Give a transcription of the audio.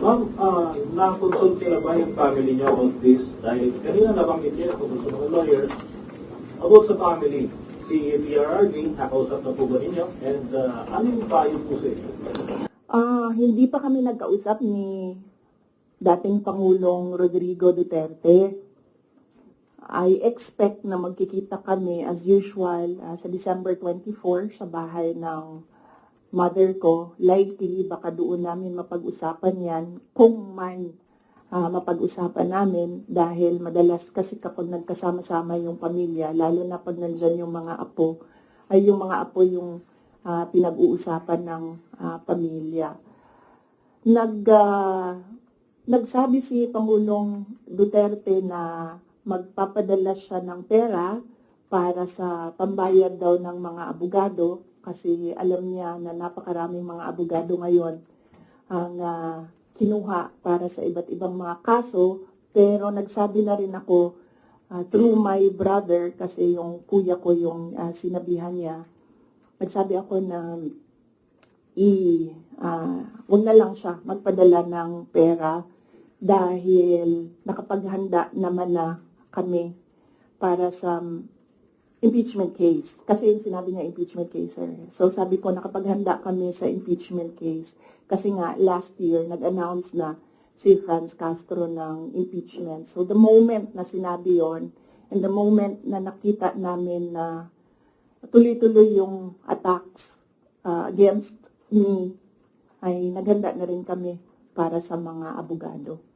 Ma'am, uh, na-consult niyo na ba yung family niyo about this? Dahil kanina nabanggit niyo kung gusto mga lawyers about sa family. Si PRRD, nakausap na po ba ninyo? And uh, ano yung payo po sa inyo? Ah, hindi pa kami nagkausap ni dating Pangulong Rodrigo Duterte. I expect na magkikita kami as usual ah, sa December 24 sa bahay ng mother ko. Likely baka doon namin mapag-usapan yan kung man ah, mapag-usapan namin dahil madalas kasi kapag nagkasama-sama yung pamilya, lalo na pag nandyan yung mga apo, ay yung mga apo yung ah, pinag-uusapan ng ah, pamilya. Nag, ah, nagsabi si Pangulong Duterte na magpapadala siya ng pera para sa pambayad daw ng mga abogado kasi alam niya na napakaraming mga abogado ngayon ang ah, kinuha para sa iba't ibang mga kaso. Pero nagsabi na rin ako ah, through my brother kasi yung kuya ko yung ah, sinabihan niya. Nagsabi ako na i wag na lang siya magpadala ng pera dahil nakapaghanda naman na kami para sa impeachment case. Kasi yung sinabi niya impeachment case, sir. So sabi ko, nakapaghanda kami sa impeachment case. Kasi nga, last year, nag-announce na si Franz Castro ng impeachment. So the moment na sinabi yon and the moment na nakita namin na tuloy-tuloy yung attacks uh, against me, ay naghanda na rin kami para sa mga abogado.